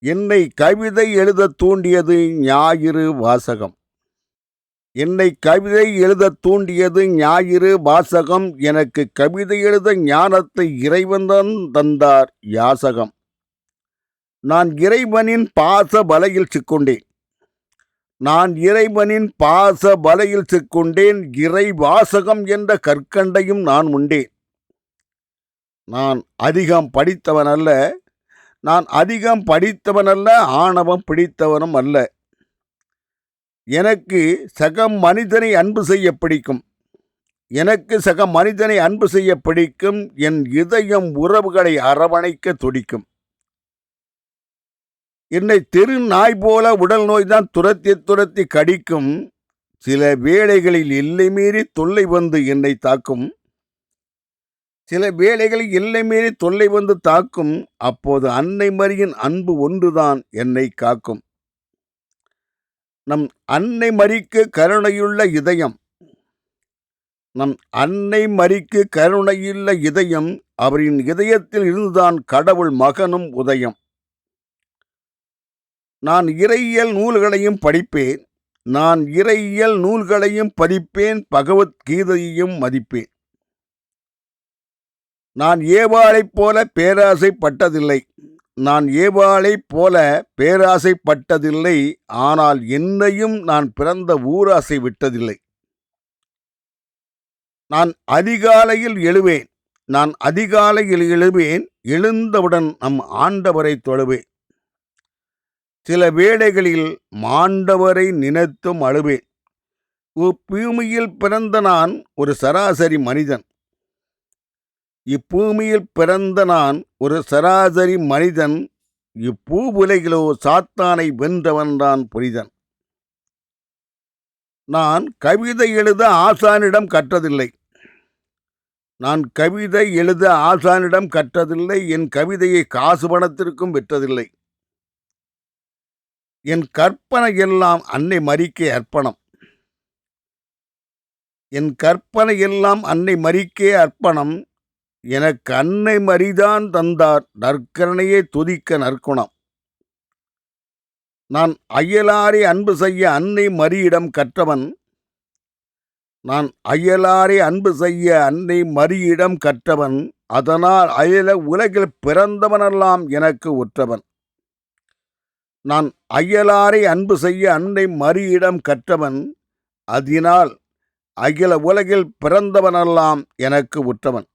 என்னை கவிதை எழுதத் தூண்டியது ஞாயிறு வாசகம். என்னை கவிதை எழுதத் தூண்டியது ஞாயிறு வாசகம். எனக்கு கவிதை எழுத ஞானத்தை இறைவன்தான் தந்தார் யாசகம். நான் இறைவனின் பாச வலையில் சிக்கொண்டேன். நான் இறைவனின் பாச வலையில் சிக்கொண்டேன். இறை வாசகம் என்ற கற்கண்டையும் நான் உண்டேன். நான் அதிகம் படித்தவன் அல்ல. நான் அதிகம் படித்தவனல்ல ஆணவம் பிடித்தவனும் அல்ல. எனக்கு சக மனிதனை அன்பு செய்ய பிடிக்கும். எனக்கு சக மனிதனை அன்பு செய்ய பிடிக்கும். என் இதயம் உறவுகளை அரவணைக்க துடிக்கும். என்னை தெரு நாய் போல உடல் நோய்தான் துரத்தி துரத்தி கடிக்கும். சில வேளைகளில் எல்லை மீறி தொல்லை வந்து என்னை தாக்கும். சில வேளைகளில் எல்லை மீறி தொல்லை வந்து தாக்கும் அப்போது அன்னை மரியின் அன்பு ஒன்றுதான் என்னை காக்கும். நம் அன்னை மரிக்கு கருணையுள்ள இதயம் நம் அன்னை மரிக்கு கருணையுள்ள இதயம் அவரின் இதயத்தில் இருந்துதான் கடவுள் மகனும் உதயம். நான் இறையியல் நூல்களையும் படிப்பேன் நான் இறையியல் நூல்களையும் படிப்பேன் பகவத்கீதையையும் மதிப்பேன். நான் ஏவாளைப் போல பேராசைப்பட்டதில்லை. நான் ஏவாளைப் போல பேராசைப்பட்டதில்லை. ஆனால் என்னையும் நான் பிறந்த ஊராசை விட்டதில்லை. நான் அதிகாலையில் எழுவேன். நான் அதிகாலையில் எழுவேன். எழுந்தவுடன் நம் ஆண்டவரை தொழுவேன். சில வேளைகளில் மாண்டவரை நினைத்தும் அழுவேன். பூமியில் பிறந்த நான் ஒரு சராசரி மனிதன். இப்பூமியில் பிறந்த நான் ஒரு சராசரி மனிதன் இப்பூ உலகிலோ சாத்தானை வென்றவன்தான் புனிதன். நான் கவிதை எழுத ஆசானிடம் கற்றதில்லை. நான் கவிதை எழுத ஆசானிடம் கற்றதில்லை என் கவிதையை காசு பணத்திற்கும் விற்றதில்லை. என் கற்பனை எல்லாம் அன்னை மரிக்கே அர்ப்பணம். என் கற்பனை எல்லாம் அன்னை மரிக்கே அர்ப்பணம். எனக்கு அன்னை மரிதான் தந்தார் நற்கரணையே துதிக்க நற்குணம். நான் அயலாரை அன்பு செய்ய அன்னை மரியிடம் கற்றவன் நான் அயலாரை அன்பு செய்ய அன்னை மரியிடம் கற்றவன் அதனால் அயல உலகில் பிறந்தவனெல்லாம் எனக்கு உற்றவன். நான் அயலாரை அன்பு செய்ய அன்னை மரியிடம் கற்றவன் அதனால் அகில உலகில் பிறந்தவனெல்லாம் எனக்கு உற்றவன்.